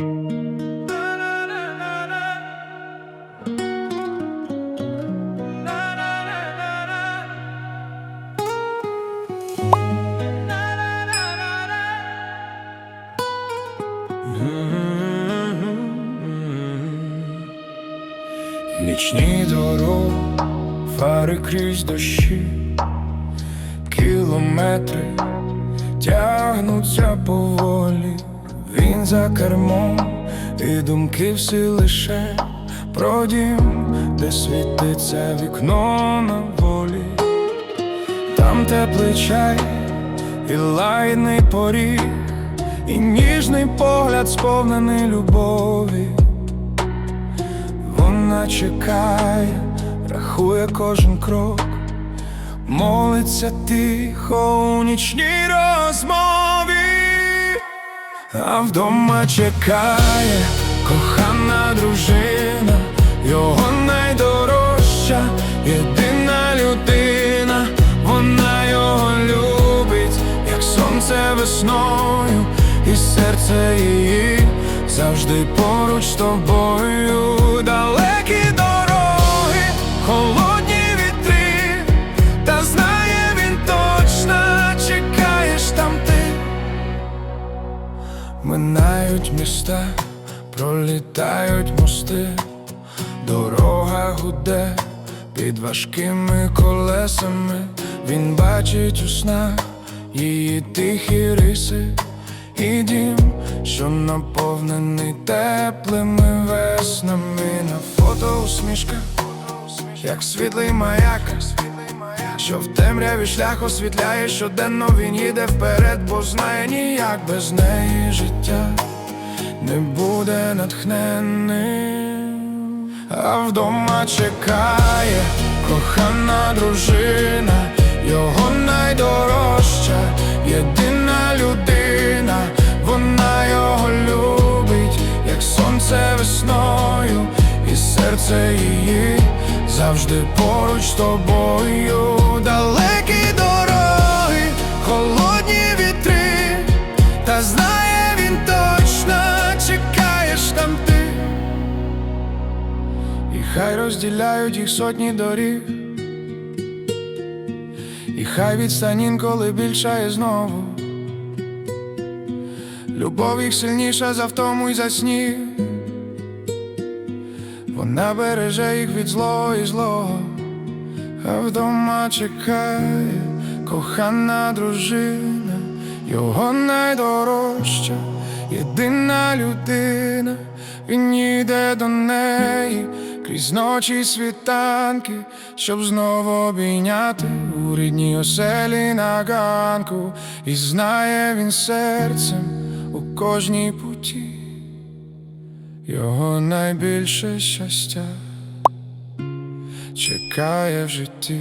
Нічні дороги, фари крізь дощі, кілометри тягнуться поволі, він за кермом, і думки всі лише про дім, де світиться вікно на волі, там теплий чай і лайний поріг, і ніжний погляд сповнений любові. Вона чекає, рахує кожен крок, молиться тихо у нічній розмові, а вдома чекає кохана дружина, його найдорожча, єдина людина, вона його любить, як сонце весною, і серце її завжди поруч з тобою. Минають міста, пролітають мости, дорога гуде під важкими колесами. Він бачить у снах її тихі риси, і дім, що наповнений теплими веснами. На фото усмішка, як світлий маяк, що в темряві шлях освітляє щоденно він їде вперед, бо знає ніяк без неї життя не буде натхненним, а вдома чекає кохана дружина, його найдорожча, єдина людина, вона його любить, як сонце весною, і серце її завжди поруч з тобою. Далекі дороги, холодні вітри, та знає він точно, чекаєш там ти. І хай розділяють їх сотні доріг, і хай відстань інколи більшає знову. Любов їх сильніша за втому й за сніг. Вона береже їх від злого і злого, а вдома чекає кохана дружина, його найдорожча, єдина людина, він йде до неї крізь ночі світанки, щоб знову обійняти у рідній оселі на ганку, і знає він серцем у кожній путі. Його найбільше щастя чекає в житті.